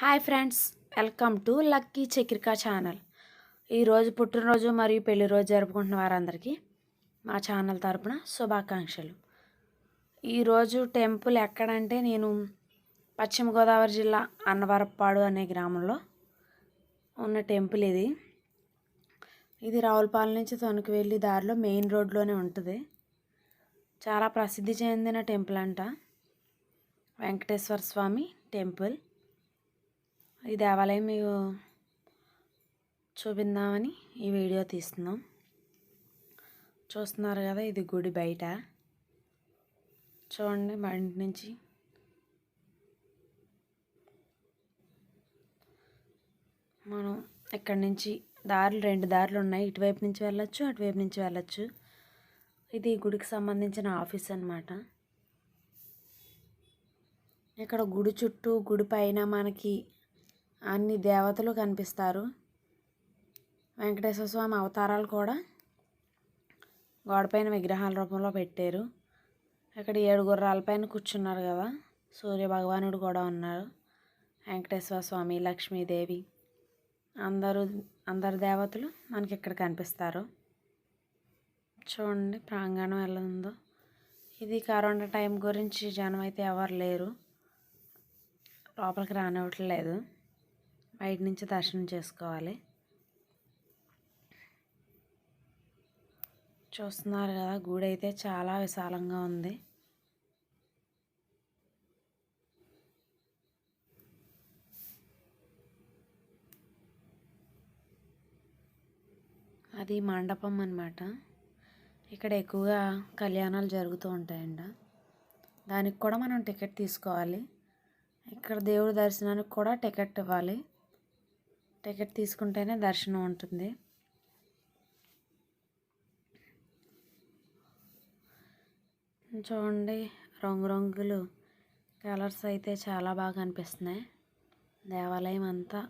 Hi friends welcome to lucky Chakrika channel. ఈరోజు పుట్టినరోజు మరియు పెళ్ళి రోజు జరుపుకుంటున్న వారందరికీ మా ఛానల్ తరపున శుభాకాంక్షలు. ఈరోజు టెంపుల్ ఎక్కడంటే నేను పశ్చిమ గోదావరి జిల్లా అన్నవరప్పాడు అనే గ్రామంలో ఉన్న టెంపుల్ ఇది. ఇది రావులపాలెం నుంచి తణుకు వెళ్ళి దారిలో మెయిన్ రోడ్లోనే ఉంటుంది. చాలా ప్రసిద్ధి చెందిన టెంపుల్ అంట. వెంకటేశ్వర స్వామి టెంపుల్. ఈ దేవాలయం మీకు చూపిందామని ఈ వీడియో తీస్తున్నాం. చూస్తున్నారు కదా ఇది గుడి బయట. చూడండి బయట నుంచి. మనం ఇక్కడి నుంచి దారులు రెండు దారులు ఉన్నాయి. ఇటువైపు నుంచి వెళ్ళొచ్చు అటువైపు నుంచి వెళ్ళొచ్చు. ఇది గుడికి సంబంధించిన ఆఫీస్ అనమాట ఇక్కడ గుడి చుట్టూ గుడి పైన మనకి అన్ని దేవతలు కనిపిస్తారు. వెంకటేశ్వర స్వామి అవతారాలు కూడా గోడపైన విగ్రహాల రూపంలో పెట్టారు. ఇక్కడ ఏడు గుర్రాలపైన కూర్చున్నారు కదా. సూర్య భగవానుడు కూడా ఉన్నారు. వెంకటేశ్వర స్వామి లక్ష్మీదేవి అందరూ అందరు దేవతలు మనకి ఇక్కడ కనిపిస్తారు. చూడండి ప్రాంగణం ఎలా ఉందో. ఇది కరోనా టైం గురించి జనం అయితే ఎవరు లేరు. లోపలికి రానివ్వట్లేదు. బయట నుంచి దర్శనం చేసుకోవాలి. చూస్తున్నారు కదా గుడి అయితే చాలా విశాలంగా ఉంది. అది మండపం అనమాట ఇక్కడ ఎక్కువగా కళ్యాణాలు జరుగుతూ ఉంటాయండి దానికి కూడా మనం టికెట్ తీసుకోవాలి. ఇక్కడ దేవుడి దర్శనానికి కూడా టికెట్ ఇవ్వాలి. టికెట్ తీసుకుంటేనే దర్శనం ఉంటుంది. చూడండి రంగురంగులు కలర్స్ అయితే చాలా బాగా అనిపిస్తున్నాయి. దేవాలయం అంతా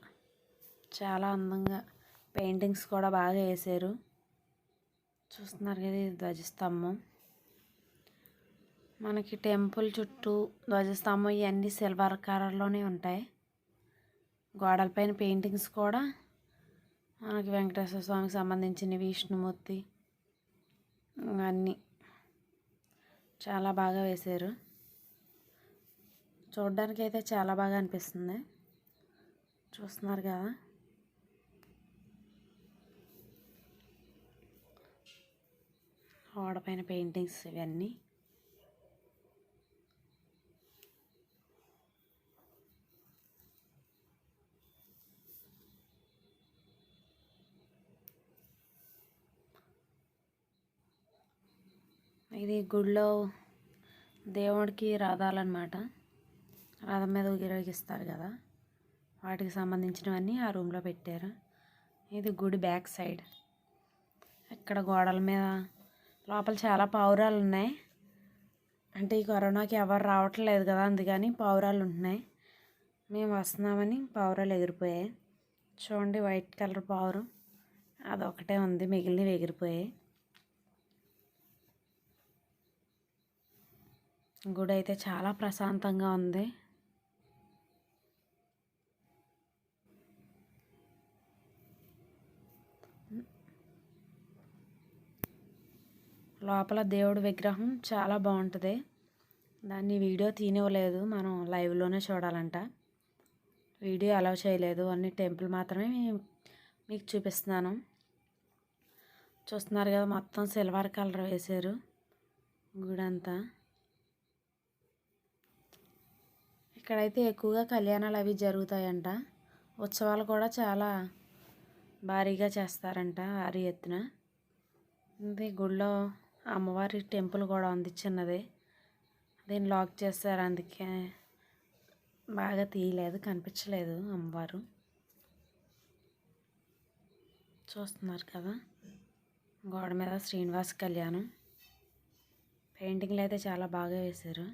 చాలా అందంగా పెయింటింగ్స్ కూడా బాగా వేసారు చూస్తున్నారు కదా ఇది ధ్వజస్తంభం. మనకి టెంపుల్ చుట్టూ ధ్వజస్తంభం ఇవన్నీ సిల్వర్ కలర్లోనే ఉంటాయి. గోడలపైన పెయింటింగ్స్ కూడా. మనకి వెంకటేశ్వర స్వామికి సంబంధించిన విష్ణుమూర్తి అన్నీ చాలా బాగా వేశారు. చూడడానికి అయితే చాలా బాగా అనిపిస్తుంది. చూస్తున్నారు కదా. గోడపైన పెయింటింగ్స్ ఇవన్నీ. ఇది గుడిలో దేవుడికి రథాలన్నమాట. రథం మీద ఊరేగిస్తారు కదా. వాటికి సంబంధించినవన్నీ ఆ రూమ్లో పెట్టారు. ఇది గుడి బ్యాక్ సైడ్. ఇక్కడ గోడల మీద లోపల చాలా పావురాలు ఉన్నాయి అంటే ఈ కరోనాకి ఎవరు రావట్లేదు కదా అందుకని పావురాలు ఉంటున్నాయి మేము వస్తున్నామని పావురాలు ఎగిరిపోయాయి. చూడండి వైట్ కలర్ పావురం. అదొకటే ఉంది. మిగిలినవి ఎగిరిపోయాయి. గుడి అయితే చాలా ప్రశాంతంగా ఉంది. లోపల దేవుడి విగ్రహం చాలా బాగుంటుంది. దాన్ని వీడియో తీనివ్వలేదు. మనం లైవ్లోనే చూడాలంట. వీడియో అలౌ చేయలేదు. అన్ని టెంపుల్ మాత్రమే మీకు చూపిస్తున్నాను. చూస్తున్నారు కదా మొత్తం సిల్వర్ కలర్ వేశారు గుడి అంతా ఇక్కడైతే ఎక్కువగా కళ్యాణాలు అవి జరుగుతాయంట. ఉత్సవాలు కూడా చాలా భారీగా చేస్తారంట భారీ ఎత్తున. ఇది గుళ్ళో అమ్మవారి టెంపుల్ కూడా ఉంది చిన్నది. దీన్ని లాక్ చేస్తారు అందుకే బాగా తీయలేదు కనిపించలేదు అమ్మవారు. చూస్తున్నారు కదా గోడ మీద శ్రీనివాస్ కళ్యాణం. పెయింటింగ్లు అయితే చాలా బాగా వేశారు.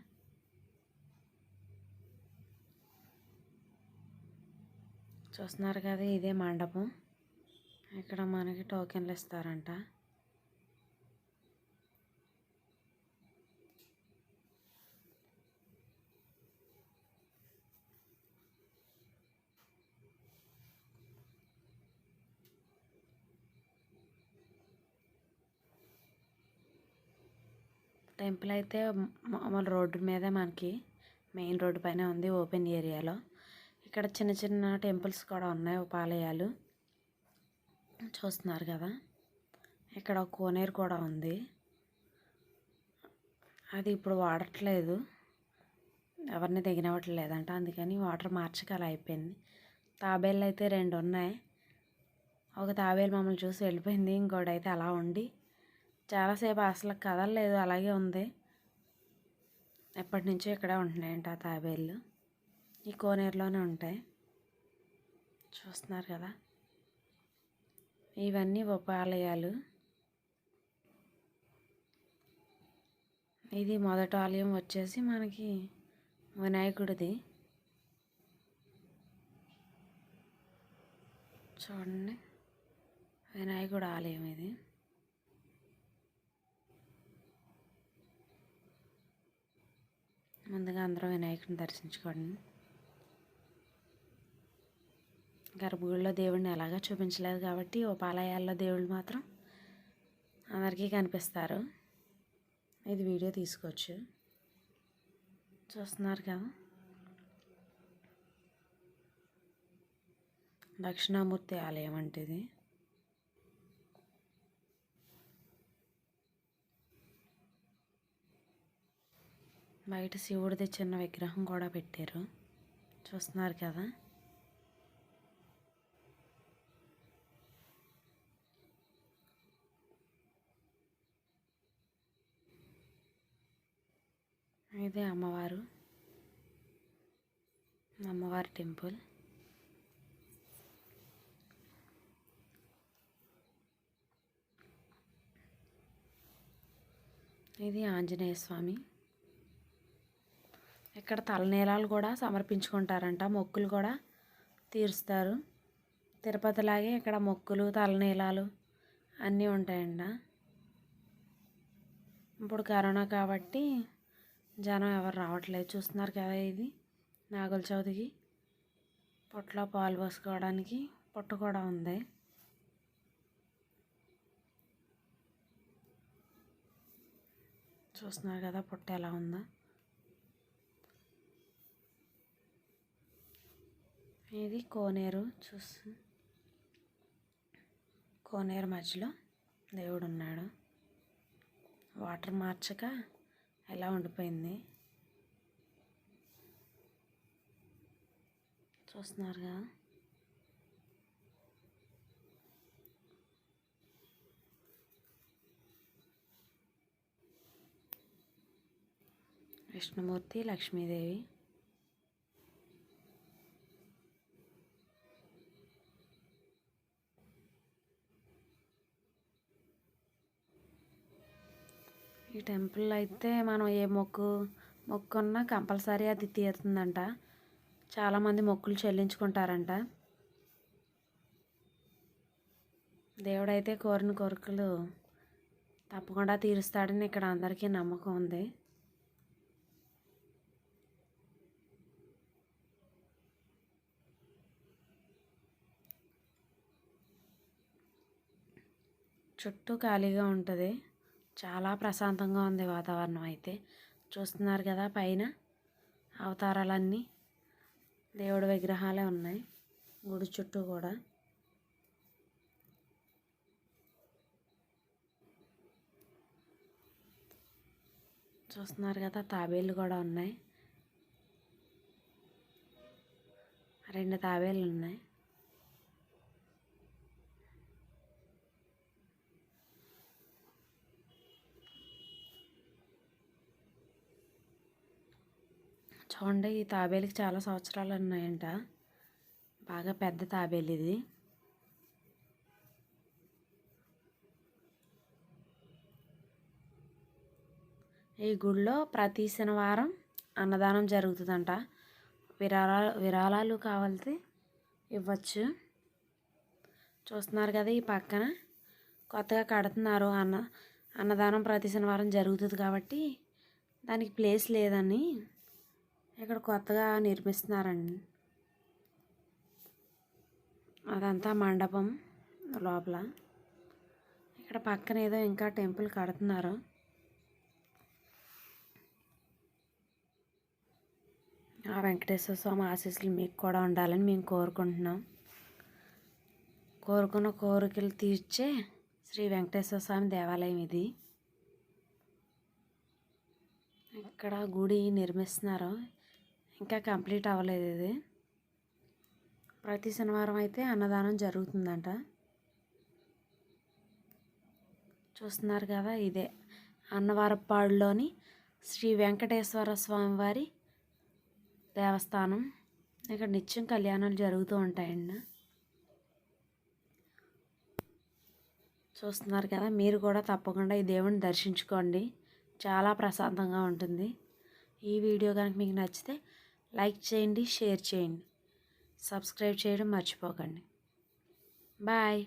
చూస్తున్నారు కదా ఇదే మండపం. ఇక్కడ మనకి టోకెన్లు ఇస్తారంట. టెంపుల్ అయితే మామూలు రోడ్డు మీదే మనకి మెయిన్ రోడ్డు పైన ఉంది ఓపెన్ ఏరియాలో. ఇక్కడ చిన్న చిన్న టెంపుల్స్ కూడా ఉన్నాయి ఉపాలయాలు చూస్తున్నారు కదా. ఇక్కడ కోనేరు కూడా ఉంది. అది ఇప్పుడు వాడట్లేదు. ఎవరిని దిగినవ్వట్లేదంట అందుకని వాటర్ మార్చక అలా అయిపోయింది. తాబేళ్ళు అయితే రెండు ఉన్నాయి. ఒక తాబేలు మమ్మల్ని చూసి వెళ్ళిపోయింది. ఇంకోటి అయితే అలా ఉండి చాలాసేపు అసలు కదలలేదు. అలాగే ఉంది. ఎప్పటి నుంచో ఇక్కడే ఉంటున్నాయంట ఆ తాబేళ్ళు. ఈ కోనేరులోనే ఉంటాయి. చూస్తున్నారు కదా? ఇవన్నీ ఉపాలయాలు. ఇది మొదటి ఆలయం వచ్చేసి మనకి వినాయకుడిది. చూడండి. వినాయకుడు ఆలయం ఇది. ముందుగా అందరూ వినాయకుడిని దర్శించుకోండి. గర్భగుడిలో దేవుడిని ఎలాగా చూపించలేదు కాబట్టి ఉపాలయాల్లో దేవుళ్ళు మాత్రం అందరికీ కనిపిస్తారు. ఇది వీడియో తీసుకోవచ్చు. చూస్తున్నారు కదా. దక్షిణామూర్తి ఆలయం అంటే ఇది. బయట శివుడిది చిన్న విగ్రహం కూడా పెట్టారు. చూస్తున్నారు కదా. ఇదే అమ్మవారు. అమ్మవారి టెంపుల్. ఇది ఆంజనేయ స్వామి. ఇక్కడ తలనీలాలు కూడా సమర్పించుకుంటారంట మొక్కులు కూడా తీరుస్తారు. తిరుపతిలాగే ఇక్కడ మొక్కులు తలనీలాలు అన్నీ ఉంటాయంట. ఇప్పుడు కరోనా కాబట్టి జనం ఎవరు రావట్లేదు. చూస్తున్నారు కదా ఇది. నాగుల చవితికి పొట్టలో పాలు పోసుకోవడానికి పొట్టు కూడా ఉంది. చూస్తున్నారు కదా పొట్టు ఎలా ఉందో. ఇది కోనేరు చూస్తు కోనేరు మధ్యలో దేవుడు ఉన్నాడు వాటర్ మార్చక ఎలా ఉండిపోయింది? చూస్తున్నారు కదా విష్ణుమూర్తి లక్ష్మీదేవి. ఈ టెంపుల్ అయితే మనం ఏ మొక్కు మొక్కున్నా కంపల్సరీ అది తీరుతుందంట. చాలామంది మొక్కులు చెల్లించుకుంటారంట. దేవుడైతే కోరిన కోరికలు తప్పకుండా తీరుస్తాడని ఇక్కడ అందరికీ నమ్మకం ఉంది. చుట్టూ ఖాళీగా ఉంటుంది. చాలా ప్రశాంతంగా ఉంది వాతావరణం అయితే. చూస్తున్నారు కదా పైన అవతారాలన్నీ. దేవుడి విగ్రహాలే ఉన్నాయి. గుడి చుట్టూ కూడా. చూస్తున్నారు కదా తాబేళ్ళు కూడా ఉన్నాయి. రెండు తాబేళ్ళు ఉన్నాయి. చూడండి ఈ తాబేలుకి చాలా సంవత్సరాలు ఉన్నాయంట బాగా పెద్ద తాబేలు ఇది. ఈ గుడిలో ప్రతి శనివారం అన్నదానం జరుగుతుందంట. విరాళాలు విరాళాలు కావాలితే ఇవ్వచ్చు. చూస్తున్నారు కదా ఈ పక్కన. కొత్తగా కడుతున్నారు అన్న అన్నదానం ప్రతి శనివారం జరుగుతుంది కాబట్టి దానికి ప్లేస్ లేదని ఇక్కడ కొత్తగా నిర్మిస్తున్నారండి. అదంతా మండపం లోపల. ఇక్కడ పక్కన ఏదో ఇంకా టెంపుల్ కడుతున్నారు. ఆ వెంకటేశ్వర స్వామి ఆశీస్సులు మీకు కూడా ఉండాలని మేము కోరుకుంటున్నాం. కోరుకున్న కోరికలు తీర్చే శ్రీ వెంకటేశ్వర స్వామి దేవాలయం ఇది. ఇక్కడ గుడి నిర్మిస్తున్నారు. ఇంకా కంప్లీట్ అవ్వలేదు ఇది. ప్రతి శనివారం అయితే అన్నదానం జరుగుతుందంట. చూస్తున్నారు కదా ఇదే. అన్నవరపాడులోని శ్రీ వెంకటేశ్వర స్వామివారి దేవస్థానం. ఇక్కడ నిత్యం కళ్యాణాలు జరుగుతూ ఉంటాయండి చూస్తున్నారు కదా మీరు కూడా తప్పకుండా ఈ దేవుని దర్శించుకోండి. చాలా ప్రశాంతంగా ఉంటుంది. ఈ వీడియో కనుక మీకు నచ్చితే లైక్ చేయండి షేర్ చేయండి. సబ్స్క్రైబ్ చేయడం మర్చిపోకండి. బాయ్.